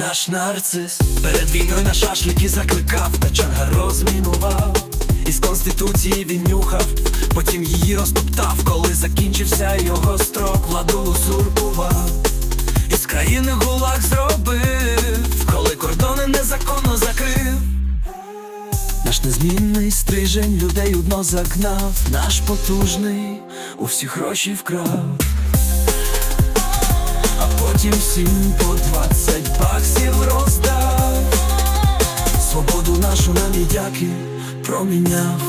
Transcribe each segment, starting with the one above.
наш нарцис Перед війною на шашлики закликав, та чанга розмінував Із конституції він нюхав, потім її розтоптав, коли закінчився його строк, владу узурпував Із країни гулаг зробив, коли кордони незаконно закрив. Наш незмінний стрижень людей у дно загнав, наш потужний у всі гроші вкрав. А потім всім по двадцять баксів роздав. Свободу нашу на мідяки проміняв.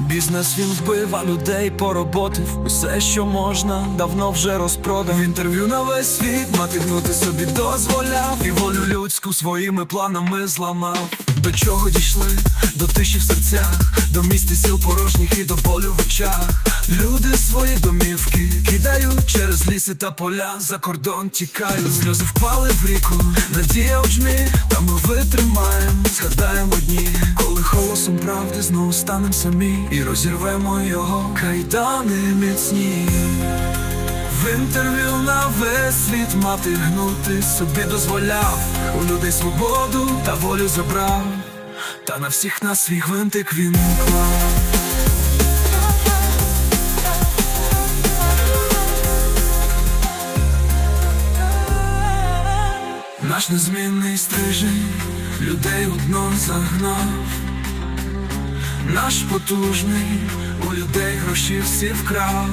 Бізнес він вбив, а людей пороботив Усе, що можна, давно вже розпродав Інтерв'ю на весь світ, мати гнути собі дозволяв І волю людську своїми планами зламав До чого дійшли? До тиші в серцях До місць і сіл порожніх і до болю в очах Люди свої домівки кидають через ліси та поля За кордон тікають, сльози впали в ріку Надія у джмі, та ми витримаємо Згадаємо дні, коли голосом правди знову станем самі І розірвемо його кайдани міцні в інтерв'ю на весь світ мати гнути собі дозволяв. У людей свободу та волю забрав, та на всіх нас свій гвинтик він клав. Наш незмінний стрижень людей у дно загнав, наш потужний у людей гроші всі вкрав,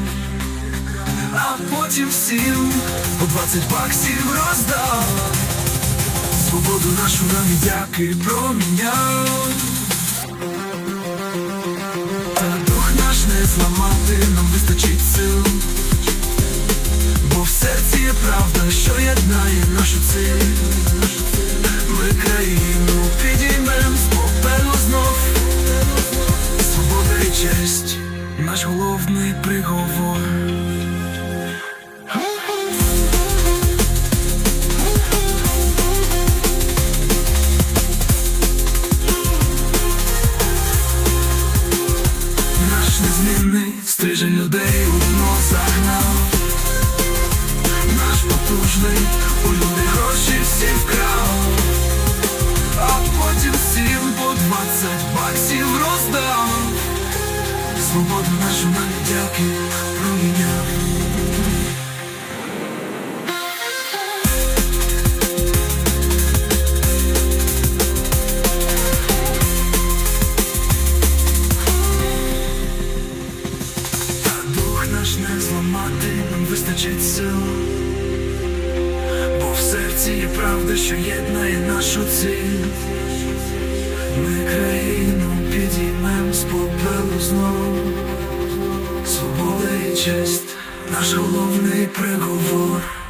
а потім всім по 20 баксів роздав, свободу нашу на мідяки проміняв. Та дух наш не зламати, нам вистачить сил. Бо в серці є правда, що єднає нашу ціль. Ми країну підіймем з попелу знов. Свобода і честь, наш головний приговор потужний, у люди гроші всі вкрав, а потім всім по 20 баксів роздав, свободу нашу на дяки проміняв. Не зламати, нам вистачить сил. Є правда, що єднає нашу ціль. Ми країну підіймем з попелу знов. Свобода і честь, наш головний приговор.